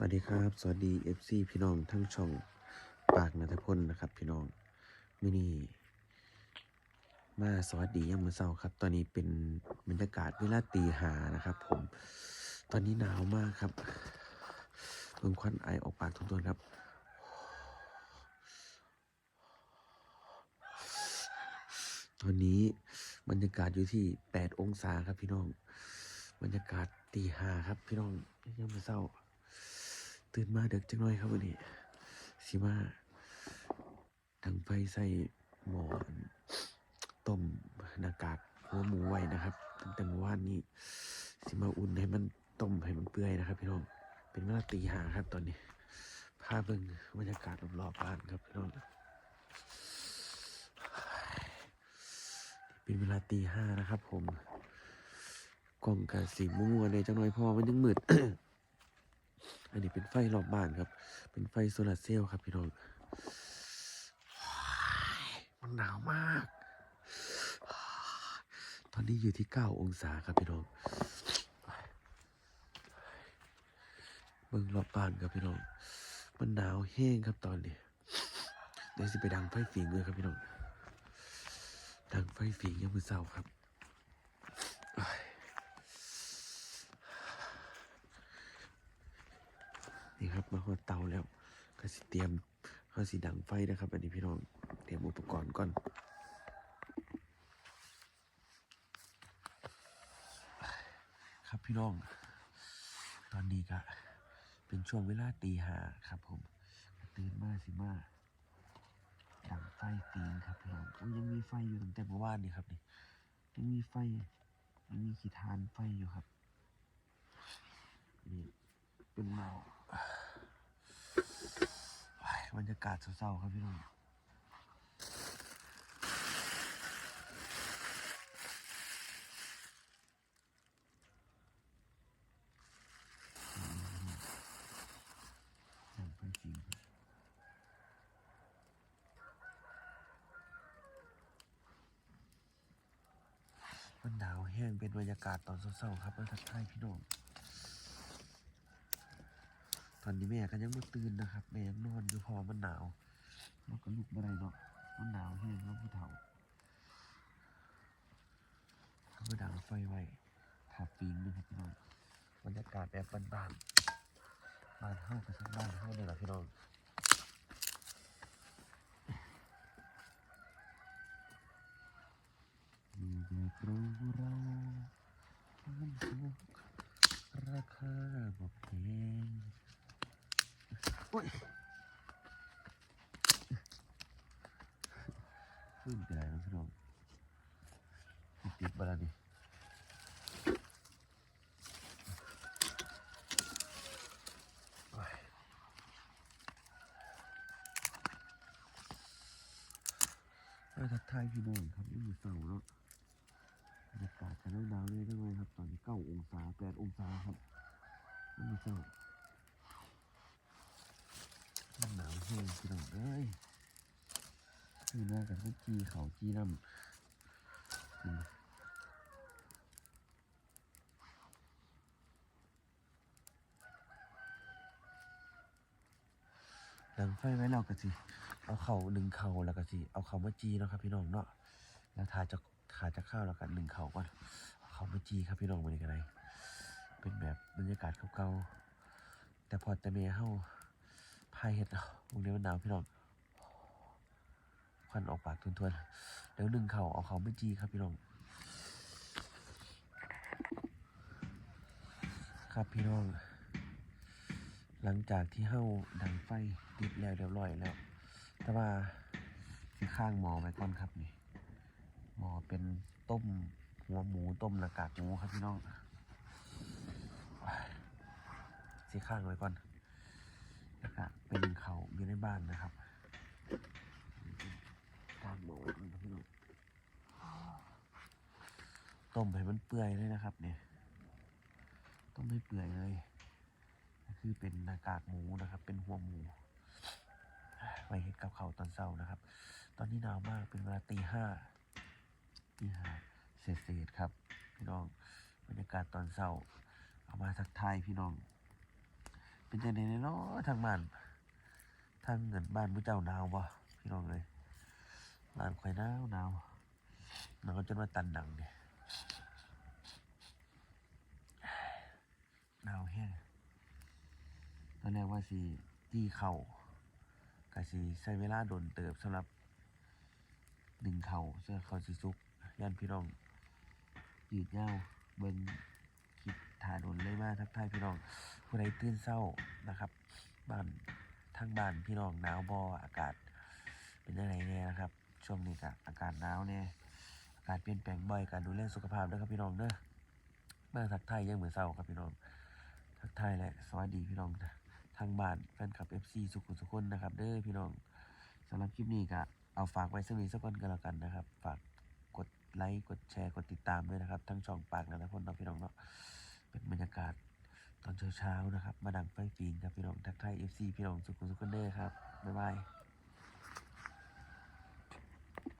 สวัสดีครับ สวัสดี FC พี่น้องทั้งช่องปากนัทพลนะครับ พี่น้องมินี่มาสวัสดียามมื้อเช้าครับ ตอนนี้เป็นบรรยากาศเวลาตีหานะครับ ผม ตอนนี้หนาวมากครับเพิ่งควันไอออกปากทุกตัวครับ ตอนนี้บรรยากาศอยู่ที่ 8 องศาครับพี่น้อง บรรยากาศตีหาครับ พี่น้องยังมาเศร้า ตื่นมาเด็กจังหน่อยครับวันนี้สิมาดังไฟใส่หมอนต้มหน้ากากหัวหมูไว้นะครับ ตั้งแต่เมื่อวานนี้สิมาอุ่นให้มันต้มให้มันเปื่อยนะครับพี่น้องเป็นเวลาตีห้าครับตอนนี้พาเบิ่งบรรยากาศรอบๆบ้านครับพี่น้องเป็นเวลาตีห้านะครับ ผมกล่องกับสีม่วงในจังหน่อยเพอมันยังมืด อันนี้เป็นไฟรอบบ้านครับ เป็นไฟโซลาร์เซลล์ครับพี่น้องมันหนาวมาก ตอนนี้อยู่ที่ 9 องศาครับพี่น้องเบิ่งรอบบ้านครับพี่น้อง มันหนาวแห้งครับตอนนี้เดี๋ยวสิไปดังไฟฝีมือครับพี่น้อง ดังไฟฝียังมือเศร้าครับอ้าย นี่ครับมาหัวเตาแล้วก็สิเตรียมเขาสิดังไฟนะครับ อันนี้พี่น้องเตรียมอุปกรณ์ก่อนครับพี่น้อง ตอนนี้ก็เป็นช่วงเวลาตีห้าครับผมตื่นมาสิมาดังไฟฟีนครับพี่น้องโอ้ยังมีไฟอยู่ตั้งแต่เมื่อวานนี่ครับนี่ยังมีไฟยังมีขีทานไฟอยู่ครับนี่เป็นเมา บรรยากาศเศร้าๆครับพี่น้องดังไฟฟีนครับมันหนาวแห้งเป็นบรรยากาศตอนเศร้าๆครับมาทักทายพี่น้อง อนนี้แม่ก็ยังไม่ตื่นนะครับ แม่ยังนอนอยู่พอมันหนาวเราก็ลุกไม่ได้เนาะมันหนาวแห้งแล้วผู้เฒ่าเขาก็ดังไฟไว้ถาปีนด้วยครับพี่น้องบรรยากาศแบบบ้านๆบ้านเฮากับบ้านเฮาเนี่ยแหละพี่น้องมีแบบรู้เรามันสุขราคาบอกแพง โอ้ยขึ้นไปไหนแล้วพี่น้องติดติดบาลาดิทักทายพี่น้องครับนี่มีเสาเนาะบรรยากาศจะหนาวเลยด้วยครับ ตอนนี้เก้าองศาแปดองศาครับไม่มีเจ้ามันหนาวแห้ง พี่น้องเอ้ยคือหน้ากันก็จีเขาจีน้ำดังไฟไว้เราก็สิเอาเข่าหนึ่งเข่าแล้วก็สิเอาเข่ามาจีเนาะครับพี่น้องเนาะแล้วทาจะทาจะข้าวแล้วกันหนึ่งเขาก่อนเอาเขามาจีครับพี่น้องวันนี้กันเลยเป็นแบบบรรยากาศเก่าๆแต่พอแต่เมย์เฮา พายเห็ดเอาวงนี้มันหนาวพี่น้องควันออกปากทวนๆแล้วหนึ่งเขาเอาเขาไมาจีครับพี่น้อง ครับพี่น้อง หลังจากที่เฮาดังไฟติดแล้วเรียบร้อยแล้ว แต่ว่าสิข้างหมอไว้ก่อนครับนี่ หมอเป็นต้มหัวหมูต้มหน้ากากหมูครับพี่น้องสีข้างไว้ก่อน เป็นเขาอยู่ในบ้านนะครับข้างหมอไว้นครับพี่น้องต้มให้มันเปื่อยเลยนะครับ เนี่ย ต้มให้เปื่อยเลยคือเป็นหน้ากากหมูนะครับ เป็นหัวหมูไว้เห็ดกับเขาตอนเช้านะครับ ตอนนี้หนาวมากเป็นเวลาตีห้านี่ฮะเศษเศษครับพี่น้องบรรยากาศตอนเช้าเอามาทักทายพี่น้อง เป็นจังไดเนาะทางบ้าน ทางเงินบ้านผู้เจ้าหนาวบ่พี่น้องเอ้ยบ้านข่อยหนาวหนาวหนาวจนว่าตันดังเนี่ยหนาวแห้งตอนแรกว่าสิจี้เข่าก็สิใช้เวลาโดนเติบสำหรับดึงเข่าเสื้อเขาสิสุกย่านพี่น้องยืดยาวเบิ่งคลิปถ่าโดนเลยมาทักทายพี่น้องผู้ใดตื่นเศร้านะครับ บ้าน ทางบ้านพี่น้องหนาวบออากาศ เป็นยังไงเนี่ยนะครับ ช่วงนี้ก็อากาศหนาวเนี่ยอากาศเปลี่ยนแปลงบ่อยการดูแลสุขภาพด้วยครับพี่น้องเด้อมาทักทายยังเหมือนเศร้าครับพี่น้องทักทายและสวัสดีพี่น้องทางบ้านแฟนคลับ FC สุขุมสุขคนนะครับ เด้อพี่น้องสำหรับคลิปนี้ก็เอาฝากไว้สักนิดสักคนก็แล้วกันนะครับ ฝากกดไลค์กดแชร์กดติดตามด้วยนะครับ ทั้งช่องปากนะนะพนนะพี่น้องเนาะเป็นบรรยากาศ ตอนเช้าๆนะครับ มาดังไฟปีนครับพี่น้องทักทาย FC พี่น้องสุขุสุขคนเด้ครับ บ๊ายบาย